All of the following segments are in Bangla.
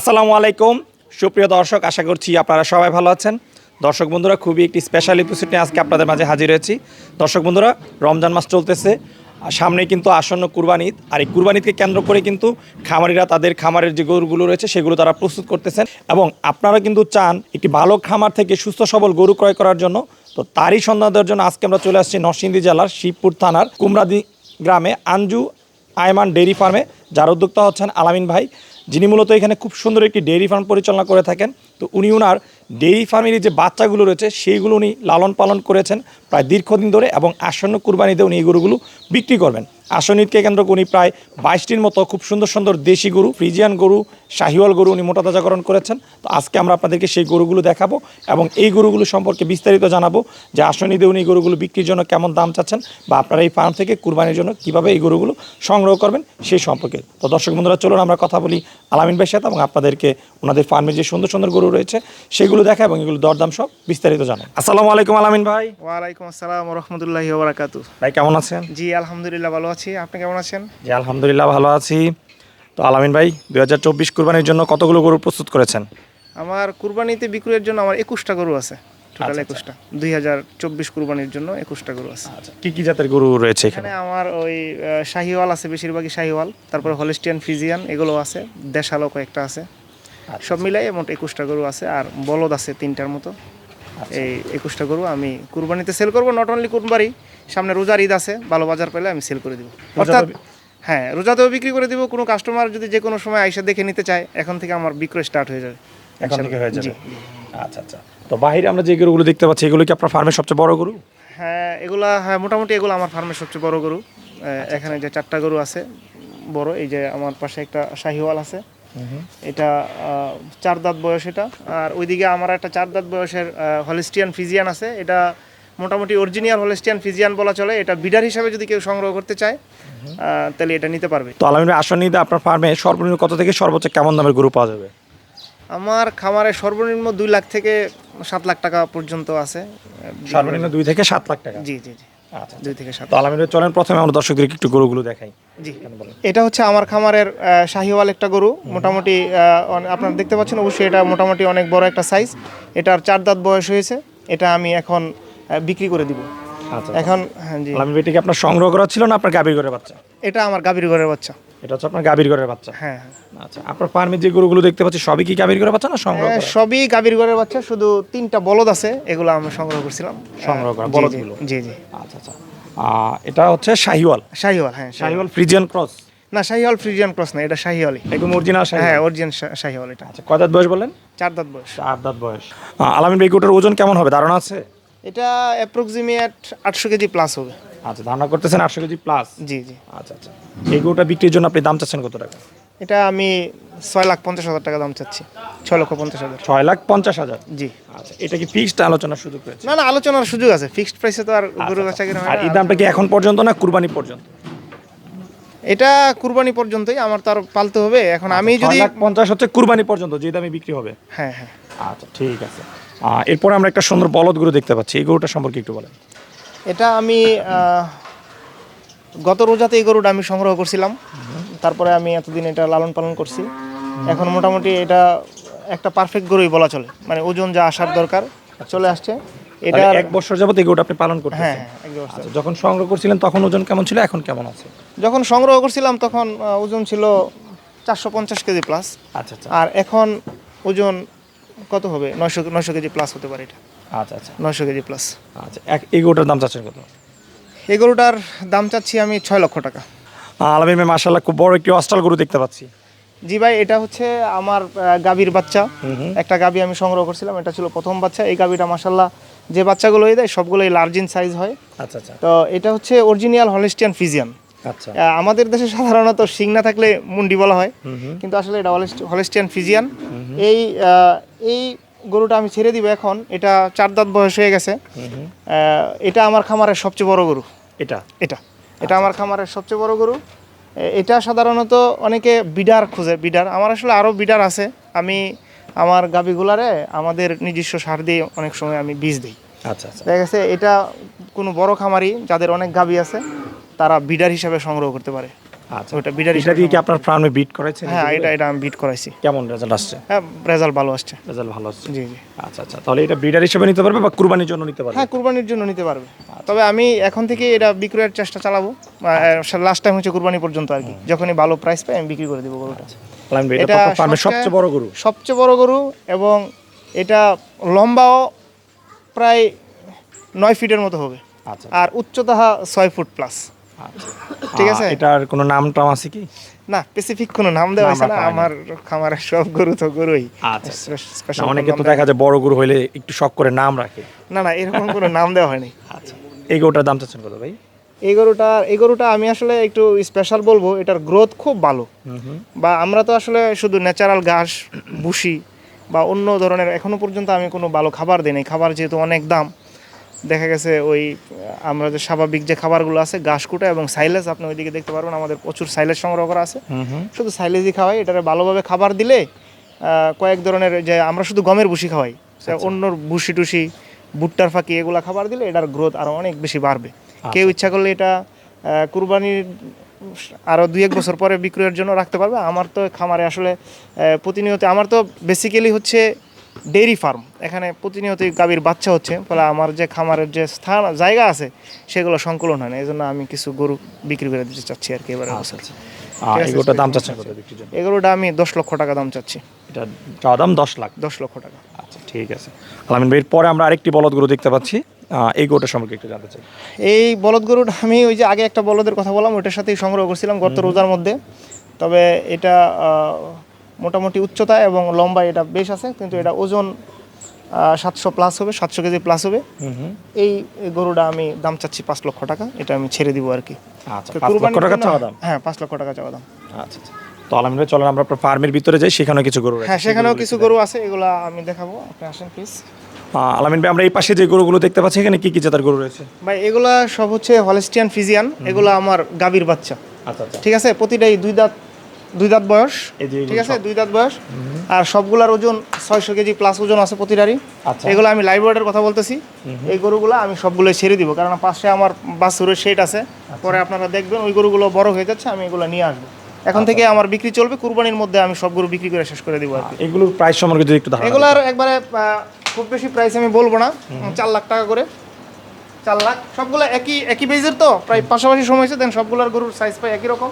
আসসালামু আলাইকুম। সুপ্রিয় দর্শক, আশা করছি আপনারা সবাই ভালো আছেন। দর্শক বন্ধুরা, খুবই একটি স্পেশাল এপিসোড নিয়ে আজকে আপনাদের মাঝে হাজির হয়েছি। দর্শক বন্ধুরা, রমজান মাস চলতেছে। আর সামনে কিন্তু আসন্ন কুরবান ঈদ। আর এই কুরবান ঈদকে কেন্দ্র করে কিন্তু খামারিরা তাদের খামারের যে গরুগুলো রয়েছে, সেগুলো তারা প্রস্তুত করতেছেন। এবং আপনারা কিন্তু চান একটি ভালো খামার থেকে সুস্থ সবল গরু ক্রয় করার জন্য। তো তারই সন্ধান দেওয়ার জন্য আজকে আমরা চলে আসছি নরসিংদী জেলার শিবপুর থানার কুমরাদি গ্রামে আঞ্জু আয়মান ডেইরি ফার্মে। যার উদ্যোক্তা হচ্ছেন আলামিন ভাই। যিনি মূলত এখানে খুব সুন্দর একটি ডেইরি ফার্ম পরিচালনা করে থাকেন, তো উনি ওনার ডেইরি ফার্মের যে বাচ্চাগুলো রয়েছে, সেইগুলো উনি লালন পালন করেছেন প্রায় দীর্ঘদিন ধরে এবং আসন্ন কুরবানিতে উনি এই গরুগুলো বিক্রি করবেন। ঈদকে কেন্দ্র করে উনি প্রায় বাইশটির মতো খুব সুন্দর সুন্দর দেশি গরু, ফ্রিজিয়ান গরু শাহিওয়াল গরু উনি মোটা তাজাকরণ করেছেন। তো আজকে আমরা আপনাদেরকে সেই গরুগুলো দেখাবো এবং এই গরুগুলো সম্পর্কে বিস্তারিত জানাব যে আসন্ন ঈদে উনি এই গরুগুলো বিক্রির জন্য কেমন দাম চাচ্ছেন বা আপনারা এই ফার্ম থেকে কুরবানির জন্য কীভাবে এই গরুগুলো সংগ্রহ করবেন সেই সম্পর্কে। তো দর্শক বন্ধুরা চলুন আমরা কথা বলি আলামিন ভাইয়ের সাথে এবং আপনাদেরকে ওনাদের ফার্মে যে সুন্দর সুন্দর গরু রয়েছে সেগুলো দেখা এবং এগুলো দরদাম সব বিস্তারিত জানাই আসসালামু আলাইকুম আলামিন ভাই। ওয়ালাইকুম আসসালাম রহমতুল্লাহি ওবরাকাতু ভাই কেমন আছেন? জি আলহামদুলিল্লাহ ভালো আছি। আপনি কেমন আছেন? জি আলহামদুলিল্লাহ ভালো আছি। তো আলামিন ভাই দুই হাজার চব্বিশ কুরবানির জন্য কতগুলো গরু প্রস্তুত করেছেন? আমার কুরবানিতে বিক্রয়ের জন্য আমার একুশটা গরু আছে। টোটাল আচ্ছা, একুশটা। দুই হাজার চব্বিশ কুরবানির জন্য একুশটা গরু আছে। আচ্ছা কি কি জাতের গরু রয়েছে এখানে? আমার ওই শাহিওয়াল আছে বেশিরভাগই শাহিওয়াল। তারপরে হলিস্টিয়ান ফিজিয়ান এগুলো আছে। দেশালো কয়েকটা আছে। আচ্ছা। সব মিলাই মোট একুশটা গরু আছে আর বলদ আছে তিনটার মতো। আচ্ছা। এই একুশটা গরু আমি কুরবানিতে সেল করব নট অনলি কুরবানি সামনে রোজার ঈদ আছে ভালো বাজার পেলে আমি সেল করে দিব। অর্থাৎ হ্যাঁ রোজাতেও বিক্রি করে দিব কোনো কাস্টমার যদি যে কোনো সময় আইসা দেখে নিতে চায় এখন থেকে আমার বিক্রয় স্টার্ট হয়ে যাবে। এখন থেকে হয়ে যাবে। আচ্ছা আচ্ছা। তো বাইরে আমরা যে গরুগুলো দেখতে পাচ্ছি এগুলো কি আপনার ফার্মের সবচেয়ে বড় গরু? হ্যাঁ এগুলা হ্যাঁ মোটামুটি এগুলো আমার ফার্মের সবচেয়ে বড় গরু। এখানে যে চারটা গরু আছে বড় এই যে আমার পাশে একটা শাহিওয়াল আছে। এটা চার দাঁত বয়স এটা। আর ওইদিকে আমার একটা চার দাঁত বয়সের হলিস্টিয়ান ফিজিয়ান আছে। এটা মোটামুটি অরিজিনাল হলিস্টিয়ান ফিজিয়ান বলা চলে এটা বিডার হিসাবে যদি কেউ সংগ্রহ করতে চায় তাহলে এটা নিতে পারবে। তো আলামিন ভাই আসন্ন আপনার ফার্মে সর্বনিম্ন কত থেকে সর্বোচ্চ কেমন দামের গরু পাওয়া যাবে? আমার খামারে সর্বনিম্ন দুই লাখ থেকে সাত লাখ টাকা পর্যন্ত আছে। সর্বনিম্ন দুই থেকে সাত লাখ টাকা? জি জি জি। আচ্ছা দুই থেকে সাত তো চলেন প্রথমে আমরা দর্শকদেরকে একটু গরুগুলো দেখাই। জি। এটা হচ্ছে আমার খামারের শাহিওয়াল একটা গরু। মোটামুটি আপনারা দেখতে পাচ্ছেন অবশ্যই এটা মোটামুটি অনেক বড় একটা সাইজ এটার চার দাঁত বয়স হয়েছে। এটা আমি এখন বিক্রি করে দিব। আচ্ছা এখন হ্যাঁ জি। কি আপনার সংগ্রহ করা ছিল না আপনার গাভীর ঘরের বাচ্চা? এটা আমার গাভীর ঘরের বাচ্চা। এটা হচ্ছে আপনার গাভীর ঘরের বাচ্চা? হ্যাঁ হ্যাঁ। আচ্ছা আপনার ফার্মে যে গরুগুলো দেখতে পাচ্ছি সবই কি গাভীর ঘরের বাচ্চা না সংগ্রহ হ্যাঁ? সবই গাভীর ঘরের বাচ্চা শুধু তিনটা বলদ আছে এগুলো আমি সংগ্রহ করছিলাম। সংগ্রহ করা বলদগুলো? জি জি। আচ্ছা আচ্ছা। এটা হচ্ছে শাহিওয়াল? শাহিওয়াল হ্যাঁ শাহিওয়াল। Sahiwal Friesian cross? না শাহিওয়াল ফ্রিজিয়ান ক্রস না এটা শাহিওয়ালই একদম অরিজিনাল হ্যাঁ শাহিওয়াল অরিজিনাল শাহিওয়াল এটা। আচ্ছা কয় দাঁত বয়স বললেন চার দাঁত বয়স। চার দাঁত বয়স। আলামিন ভাই গরুটার ওজন কেমন হবে? ধারণা আছে? এটা অ্যাপ্রক্সিমেট আটশো কেজি প্লাস হবে। আচ্ছা ধারণা করতেছেন আটশো কেজি প্লাস জি জি। আচ্ছা আচ্ছা। এই গরুটা বিক্রির জন্য আপনি দাম চাচ্ছেন কত টাকা? এটা আমি ছয় লাখ পঞ্চাশ হাজার টাকা দাম চাচ্ছি। ছয় লক্ষ পঞ্চাশ হাজার। ছয় লাখ পঞ্চাশ হাজার? জি। আচ্ছা এটা কি ফিক্সড আলোচনার সুযোগ রয়েছে? না না আলোচনার সুযোগ আছে। ফিক্সড প্রাইসে তো আর গরু বেচা কিনা আর এই দামটা কি এখন পর্যন্ত না কুরবানি পর্যন্ত? এটা কুরবানি পর্যন্তই আমার তো আর পালতে হবে। এখন আমি যদি পঞ্চাশ হচ্ছে কুরবানি পর্যন্ত যে দামে বিক্রি হবে। হ্যাঁ হ্যাঁ। আচ্ছা ঠিক আছে। এরপরে আমরা একটা সুন্দর বলদ গরু দেখতে পাচ্ছি। এই গরুটা সম্পর্কে একটু বলেন। এটা আমি গত রোজাতে এই গরুটা আমি সংগ্রহ করছিলাম। তারপরে আমি এতদিন এটা লালন পালন করছি। এখন মোটামুটি এটা একটা পারফেক্ট গরুই বলা চলে। মানে ওজন যা আসার দরকার চলে আসছে। এটা এক বছর যাবত এই গরুটা আপনি পালন হ্যাঁ করতেছেন। হ্যাঁ, আসছে। আচ্ছা যখন সংগ্রহ করছিলেন তখন ওজন কেমন ছিল? এখন কেমন আছে? যখন সংগ্রহ করছিলাম তখন ওজন ছিল চারশো পঞ্চাশ কেজি প্লাস আচ্ছা আচ্ছা। আর এখন ওজন কত হবে? নয়শো নয়শো কেজি প্লাস হতে পারে এটা। আচ্ছা আচ্ছা। নয়শো কেজি প্লাস আচ্ছা এক এই গরুটার দাম চাচ্ছেন কত? এই গরুটার দাম চাচ্ছি আমি ছয় লক্ষ টাকা। আলামিন ভাই মার্শাল্লাহ খুব বড় একটি অস্টাল গরু দেখতে পাচ্ছি। জি ভাই এটা হচ্ছে আমার গাভীর বাচ্চা। একটা গাভী আমি সংগ্রহ করছিলাম এটা ছিল প্রথম বাচ্চা। এই গাভীটা মাসাল্লাহ যে বাচ্চাগুলো হয়ে দেয় সবগুলোই লার্জিন সাইজ হয়। আচ্ছা আচ্ছা। তো এটা হচ্ছে অরিজিনাল হলিস্টিয়ান ফিজিয়ান আমাদের দেশে সাধারণত শিং না থাকলে মুন্ডি বলা হয়। কিন্তু আসলে এটা হলিস্টিয়ান ফিজিয়ান। এই এই গরুটা আমি ছেড়ে দিব এখন। এটা চার দাঁত বয়স হয়ে গেছে। এটা আমার খামারের সবচেয়ে বড় গরু। এটা? এটা। এটা আমার খামারের সবচেয়ে বড় গরু। এটা সাধারণত অনেকে বিডার খুঁজে বিডার। আমার আসলে আরও বিডার আছে। আমি আমার গাবিগুলারে আমাদের নিজস্ব সার দিয়ে অনেক সময় আমি বীজ দিই। আচ্ছা আচ্ছা। দেখা গেছে এটা কোনো বড় খামারি যাদের অনেক গাবি আছে। তারা বিডার হিসাবে সংগ্রহ করতে পারে। আচ্ছা। ওটা বিডার এটা দিয়ে কি আপনার ফার্মে বিট করেছেন হ্যাঁ এটা এটা আমি বিট করাইছি। কেমন রেজাল্ট আসছে? হ্যাঁ রেজাল্ট ভালো আসছে। রেজাল্ট ভালো আসছে। জি জি। আচ্ছা আচ্ছা। তাহলে এটা ব্রিডার হিসেবে নিতে পারবে বা কুরবানির জন্য নিতে পারবে? হ্যাঁ কুরবানির জন্য নিতে পারবে। তবে আমি এখন থেকে এটা বিক্রয়ের চেষ্টা চালাবো। লাস্ট টাইম হচ্ছে কুরবানি পর্যন্ত আর কি। যখনই ভালো প্রাইস পাই আমি বিক্রি করে দেবো গরুটা। এটা ফার্মের সবচেয়ে- বড় গরু। সবচেয়ে বড় গরু এবং এটা লম্বাও প্রায় নয় ফিটের মতো হবে। আচ্ছা। আর উচ্চতা ছয় ফুট প্লাস আচ্ছা ঠিক আছে? এটার কোনো নাম টাম আছে কি? না স্পেসিফিক কোনো নাম দেওয়া হয়েছে না আমার খামারের সব গরু তো গরুই। আচ্ছা, অনেকে তো দেখা যায় বড় গরু হইলে একটু শখ করে নাম রাখে। না না এরকম কোনো নাম দেওয়া হয়নি। আচ্ছা এই গরুটার দাম চাচ্ছেন কত ভাই? এই গরুটা এই গরুটা আমি আসলে একটু স্পেশাল বলব এটার গ্রোথ খুব ভালো। বা আমরা তো আসলে শুধু ন্যাচারাল ঘাস ভুসি বা অন্য ধরনের এখনও পর্যন্ত আমি কোনো ভালো খাবার দিই নাই। খাবার যেহেতু অনেক দাম দেখা গেছে ওই আমরা যে স্বাভাবিক যে খাবারগুলো আছে ঘাস কুটা এবং সাইলেজ আপনি ওইদিকে দেখতে পারবেন আমাদের প্রচুর সাইলেজ সংগ্রহ করা আছে। শুধু সাইলেজই খাওয়াই এটারে ভালোভাবে খাবার দিলে কয়েক ধরনের যে আমরা শুধু গমের ভুসি খাওয়াই অন্য ভুসি টুসি ভুট্টার ফাঁকি এগুলো খাবার দিলে এটার গ্রোথ আরও অনেক বেশি বাড়বে। কেউ ইচ্ছা করলে এটা কুরবানির আরও দুই এক বছর পরে বিক্রয়ের জন্য রাখতে পারবে। আমার তো খামারে আসলে প্রতিনিয়ত আমার তো বেসিক্যালি হচ্ছে ডেইরি ফার্ম। এখানে প্রতিনিয়তই গাভীর বাচ্চা হচ্ছে ফলে আমার যে খামারের যে স্থান জায়গা আছে সেগুলো সংকুলন হয় না। এই জন্য আমি কিছু গরু বিক্রি করে দিতে চাচ্ছি আর কি এবারে আচ্ছা আচ্ছা। গরুটার দাম চাচ্ছেন কত বিক্রির জন্য? এগুলোটা আমি দশ লক্ষ টাকা দাম চাচ্ছি। এটা চাওয়া দাম দশ লাখ। দশ লক্ষ টাকা। আচ্ছা ঠিক আছে। আলামিন ভাইয়ের পরে আমরা আরেকটি বলদ গরু দেখতে পাচ্ছি। এই গরুটা সম্পর্কে একটু জানতে চাই। এই বলদ গরুটা আমি ওই যে আগে একটা বলদের কথা বললাম ওইটার সাথেই সংগ্রহ করছিলাম গত রোজার মধ্যে। তবে এটা মোটামুটি উচ্চতা এবং লম্বা এটা বেশ আছে কিন্তু এটা ওজন সাতশো প্লাস হবে সাতশো কেজি প্লাস হবে। এই গরুটা আমি দাম চাচ্ছি পাঁচ লক্ষ টাকা এটা আমি ছেড়ে দিব আর কি। আচ্ছা হ্যাঁ পাঁচ লক্ষ টাকা চাওয়া দাম। আচ্ছা আচ্ছা। তো আলামিন ভাই চলেন আমরা ফার্মের ভিতরে যাই সেখানেও কিছু গরু হ্যাঁ সেখানেও কিছু গরু আছে এগুলা আমি দেখাবো আপনি আসেন প্লিজ আলামিন ভাই আমরা এই পাশে যে গরুগুলো দেখতে পাচ্ছি এখানে কি কি জাতের গরু রয়েছে? ভাই এগুলা সব হচ্ছে হলেস্টিয়ান ফিজিয়ান এগুলা আমার গাভীর বাচ্চা। আচ্ছা আচ্ছা। ঠিক আছে? প্রতিটাই দুই দাঁত দুই দাঁত বয়স। ঠিক আছে? দুই দাঁত বয়স। আর সবগুলার ওজন ছয়শো কেজি প্লাস ওজন আছে প্রতিটারই। আচ্ছা। এগুলো আমি লাইভ ওয়েটের কথা বলতেছি। এই গরুগুলো আমি সবগুলো ছেড়ে দিব। কারণ পাশে আমার বাসুরের শেড আছে। আচ্ছা। পরে আপনারা দেখবেন ওই গরুগুলো বড় হয়ে যাচ্ছে আমি এগুলো নিয়ে আসব। এখন থেকে আমার বিক্রি চলবে কুরবানির মধ্যে আমি সব গরু বিক্রি করে শেষ করে দিব আর এগুলোর প্রাইস সম্পর্কে যদি একটু ধারণা দিতেন। একবারে খুব বেশি প্রাইস আমি বলব না। চার লাখ টাকা করে। চার লাখ। সবগুলো একই একই বেজের তো? প্রায় পাশাপাশি সময় হয়েছে দেন সবগুলোর গরুর সাইজ পাই একই রকম।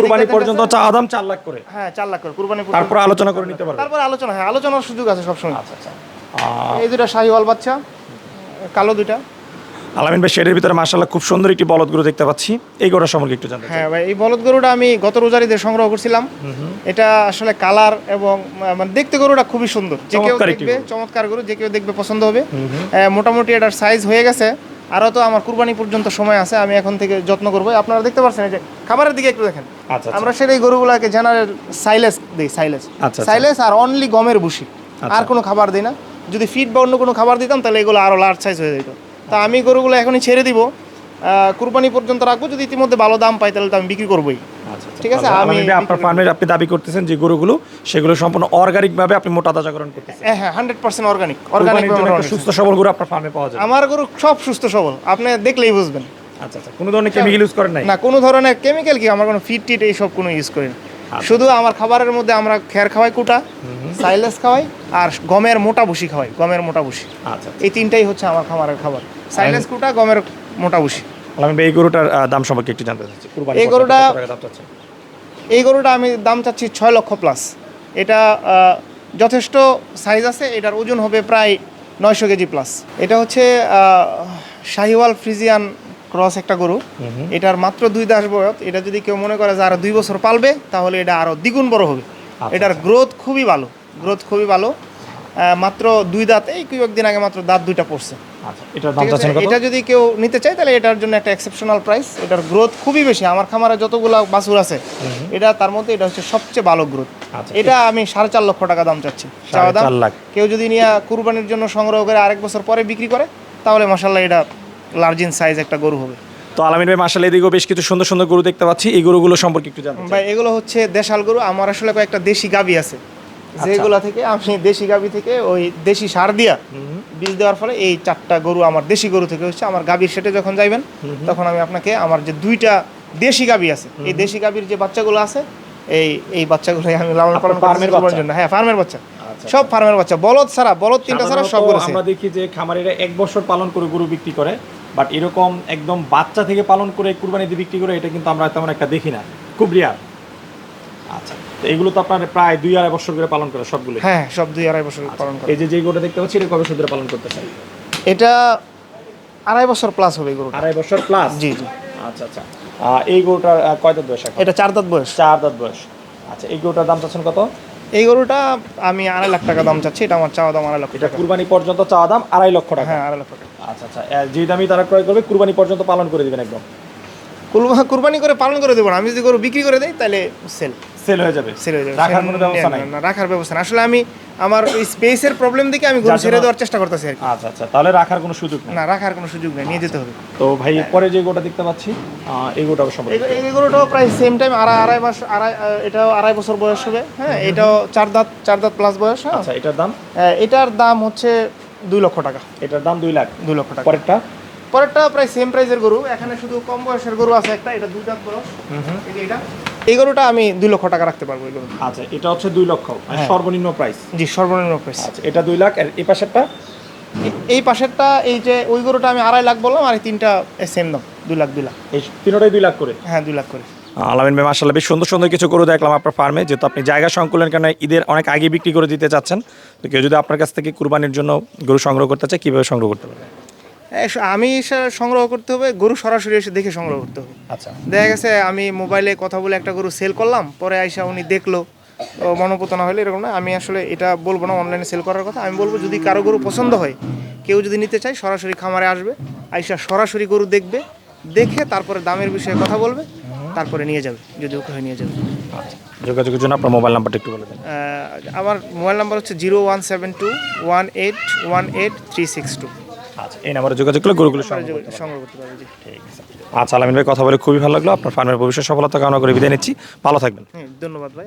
কুরবানি পর্যন্ত লাখ করে। হ্যাঁ চার লাখ করে। কুরবানি তারপর আলোচনা করে। নিতে পারবে। তারপর আলোচনা হ্যাঁ আলোচনার সুযোগ আছে সবসময়। আচ্ছা আচ্ছা। এই দুটা শাহিওয়াল বাচ্চা কালো দুইটা। আলামিন ভাই শেডের ভিতরে মার্শাল্লাহ খুব সুন্দর একটি বলদ গরু দেখতে পাচ্ছি। এই গরুটা সম্পর্কে একটু জানতে হ্যাঁ ভাই এই বলদ গরুটা আমি গত রোজারিতে সংগ্রহ করছিলাম। এটা আসলে কালার এবং মানে দেখতে গরুটা খুবই সুন্দর। যে কেউ চমৎকার দেখবে গরু। চমৎকার গরু যে কেউ দেখবে পছন্দ হবে। মোটামুটি এটার সাইজ হয়ে গেছে। আরও তো আমার কুরবানি পর্যন্ত সময় আছে আমি এখন থেকে যত্ন করব। আপনারা দেখতে পাচ্ছেন এই যে খাবারের দিকে একটু দেখেন। আচ্ছা আচ্ছা। আমরা সেই গরুগুলাকে জেনারেল সাইলেস দিই সাইলেস আচ্ছা। সাইলেস আর অনলি গমের ভুসি। আর কোনো খাবার দিই না। যদি ফিড বা অন্য কোনো খাবার দিতাম তাহলে এগুলো আরও লার্জ সাইজ হয়ে যেত। তা আমি গরুগুলো এখনই ছেড়ে দিব। কুরবানি পর্যন্ত রাখব যদি ইতিমধ্যে ভালো দাম পাই তাহলে তো আমি বিক্রি করবোই। ঠিক আছে, আমি আপনার ফার্মের আপনি দাবি করতেছেন যে গরুগুলো সেগুলো সম্পূর্ণ অর্গানিক ভাবে আপনি মোটা তাজাকরণ করতেছেন। হ্যাঁ হান্ড্রেড পার্সেন্ট অর্গানিক অর্গানিক সুস্থ সবল গরু আপনার ফার্মে পাওয়া যায় আমার গরু সব সুস্থ সবল আপনি দেখলেই বুঝবেন। আচ্ছা আচ্ছা কোনো ধরনের কেমিক্যাল ইউজ করেন নাই? না কোনো ধরনের কেমিক্যাল কি আমার কোনো ফিট টিট এইসব কোনো ইউজ করি না। আচ্ছা। শুধু আমার খাবারের মধ্যে আমরা খের খাওয়াই কুটা সাইলেস খাওয়াই আর গমের মোটা ভুসি খাওয়াই গমের মোটা ভুসি। আচ্ছা এই তিনটাই হচ্ছে আমার খামারের খাবার। সাইলেস কুটা গমের মোটা ভুসি। এই গরুটার দাম সম্পর্কে একটু জানতে চাচ্ছি। এই গরুটা-? এই গরুটা আমি দাম চাচ্ছি ছয় লক্ষ প্লাস এটা যথেষ্ট সাইজ আছে এটার ওজন হবে প্রায় নয়শো কেজি প্লাস এটা হচ্ছে শাহিওয়াল ফ্রিজিয়ান ক্রস একটা গরু। এটার মাত্র দুই দাস বয়স। এটা যদি কেউ মনে করে যে আরও দুই বছর পালবে তাহলে এটা আরও দ্বিগুণ বড় হবে। আচ্ছা, এটার গ্রোথ খুবই ভালো। গ্রোথ খুবই ভালো। মাত্র দুই দাঁত এই কয়েকদিন আগে মাত্র দাঁত দুইটা পড়ছে। আচ্ছা এটার দাম চাচ্ছেন কত? এটা যদি কেউ নিতে চায় তাহলে এটার জন্য একটা এক্সেপশনাল প্রাইস এটার গ্রোথ খুবই বেশি। আমার খামারে যতগুলো বাছুর আছে এটা তার মধ্যে এটা হচ্ছে সবচেয়ে ভালো গ্রোথ আচ্ছা, এটা আমি সাড়ে চার লক্ষ টাকা দাম চাচ্ছি। চাওয়া দাম? কেউ যদি নিয়ে কুরবানির জন্য সংগ্রহ করে আরেক বছর পরে বিক্রি করে তাহলে মাসাল্লাহ এটা লার্জিন সাইজ একটা গরু হবে। তো আলামিন ভাই মার্শাল্লাহ এদিকেও বেশ কিছু সুন্দর সুন্দর গরু দেখতে পাচ্ছি। এই গরুগুলো সম্পর্কে একটু জানতে। ভাই এগুলো হচ্ছে দেশাল গরু। আমার আসলে কয়েকটা দেশি গাবি আছে। যেগুলা থেকে আমি দেশি গাবি থেকে ওই দেশি সার দিয়া বীজ দেওয়ার ফলে এই চারটা গরু আমার দেশি গরু থেকে হচ্ছে আমার গাবির সেটে যখন যাইবেন তখন আমি আপনাকে আমার যে দুইটা দেশি গাবি আছে এই দেশি গাবির যে বাচ্চাগুলো আছে এই এই বাচ্চাগুলো আমি লালন পালন ফার্মের জন্য। হ্যাঁ ফার্মের বাচ্চা। আচ্ছা। সব ফার্মের বাচ্চা। বলদ ছাড়া বলদ তিনটা ছাড়া সব করেছে আমরা দেখি যে খামারিরা এক বছর পালন করে গরু বিক্রি করে বাট এরকম একদম বাচ্চা থেকে পালন করে কুরবানি দিয়ে বিক্রি করে এটা কিন্তু আমরা তেমন একটা দেখি না। খুব রিয়ার আচ্ছা। তো এগুলো তো আপনার প্রায় দুই আড়াই বছর করে পালন করে সবগুলো হ্যাঁ সব দুই আড়াই বছর পালন করে। এই যে যে গরুটা দেখতে পাচ্ছি এটা কবে ধরে পালন করতে চাই এটা আড়াই বছর প্লাস হবে গরু আড়াই বছর প্লাস জি জি। আচ্ছা আচ্ছা। এই গরুটার আহ, কয় দাঁত বয়স এটা চার দাঁত বয়স। চার দাঁত বয়স। আচ্ছা এই গরুটার দাম চাচ্ছেন কত? এই গরুটা আমি আড়াই লাখ টাকা দাম চাচ্ছি এটা আমার চাওয়া দাম আড়াই লক্ষ এটা টাকা। কুরবানি পর্যন্ত চাওয়া দাম আড়াই লক্ষ টাকা। হ্যাঁ আড়াই লক্ষ টাকা। আচ্ছা আচ্ছা। যে দামই তারা ক্রয় করবে কুরবানি পর্যন্ত পালন করে দিবেন একদম। কুরবা- কুরবানি করে পালন করে দেবো না। আমি যদি গরু বিক্রি করে দেই তাহলে সেল সেল হয়ে যাবে। সেল হয়ে যাবে। রাখার কোনো ব্যবস্থা নাই। না, রাখার ব্যবস্থা না। আসলে আমি আমার স্পেসের প্রবলেম দেখে আমি গরু ছেড়ে দেওয়ার চেষ্টা করতেছি আর আচ্ছা আচ্ছা তাহলে রাখার কোনো সুযোগ নেই। না রাখার কোনো সুযোগ নেই নিয়ে যেতে হবে। তো ভাই পরে যে গোটা দেখতে পাচ্ছি এই গোটা সম্ভব। এই- গরুটাও প্রায় সেম টাইম আড়াই আড়াই মাস আড়াই এটাও আড়াই বছর বয়স হবে। হ্যাঁ এটাও চার দাঁত চার দাঁত প্লাস বয়স হ্যাঁ। আচ্ছা এটার দাম? এটার দাম হচ্ছে দুই লক্ষ টাকা। এটার দাম দুই লাখ? দুই লক্ষ টাকা। পরেরটা? পরেরটা প্রায় সেম প্রাইসের গরু। এখানে শুধু কম বয়সের গরু আছে একটা এটা দুই দাঁত বয়স। এই যে এটা। এই গরুটা আমি দুই লক্ষ টাকা রাখতে পারব এই গরু আচ্ছা এটা হচ্ছে দুই লক্ষ। মানে হ্যাঁ। সর্বনিম্ন প্রাইস জি সর্বনিম্ন প্রাইস আচ্ছা এটা দুই লাখ আর এই পাশেরটা? এই পাশেরটা এই যে ওই গরুটা আমি আড়াই লাখ বললাম আর এই তিনটা সেম দাম দুই লাখ দুই লাখ। এই তিনোটাই দুই লাখ করে? হ্যাঁ দুই লাখ করে। আলামিন ভাই মাসাল্লাহ বেশ সুন্দর সুন্দর কিছু গরু দেখলাম আপনার ফার্মে যেহেতু আপনি জায়গা সংকুলন কারণে ঈদের অনেক আগে বিক্রি করে দিতে চাচ্ছেন তো কেউ যদি আপনার কাছ থেকে কুরবানির জন্য গরু সংগ্রহ করতে চায় কীভাবে সংগ্রহ করতে পারবে? এস- আমি এসে সংগ্রহ করতে হবে গরু সরাসরি এসে দেখে সংগ্রহ করতে হবে। আচ্ছা। দেখা গেছে আমি মোবাইলে কথা বলে একটা গরু সেল করলাম পরে আইসা উনি দেখল ও মনোপুত না হলে এরকম না আমি আসলে এটা বলব না অনলাইনে সেল করার কথা আমি বলব যদি কারও গরু পছন্দ হয় কেউ যদি নিতে চায় সরাসরি খামারে আসবে আইসা সরাসরি গরু দেখবে দেখে তারপরে দামের বিষয়ে কথা বলবে তারপরে নিয়ে যাবে যদি ওকে হয় নিয়ে যাবে। আচ্ছা যোগাযোগের জন্য আপনার মোবাইল নাম্বারটা একটু বলে দেন। আমার মোবাইল নাম্বার হচ্ছে zero one seven two one eight one eight three six two. আচ্ছা এই নাম্বারে যোগাযোগ করলে গরুগুলো সংগ্রহ করতে পারবেন। সংগ্রহ করতে পারবে ঠিক আছে। আচ্ছা আলামিন ভাই কথা বলে খুবই ভালো লাগল। আপনার ফার্মের ভবিষ্যৎ সফলতা কামনা করে বিদায় নিচ্ছি। ভালো থাকবেন। ধন্যবাদ ভাই।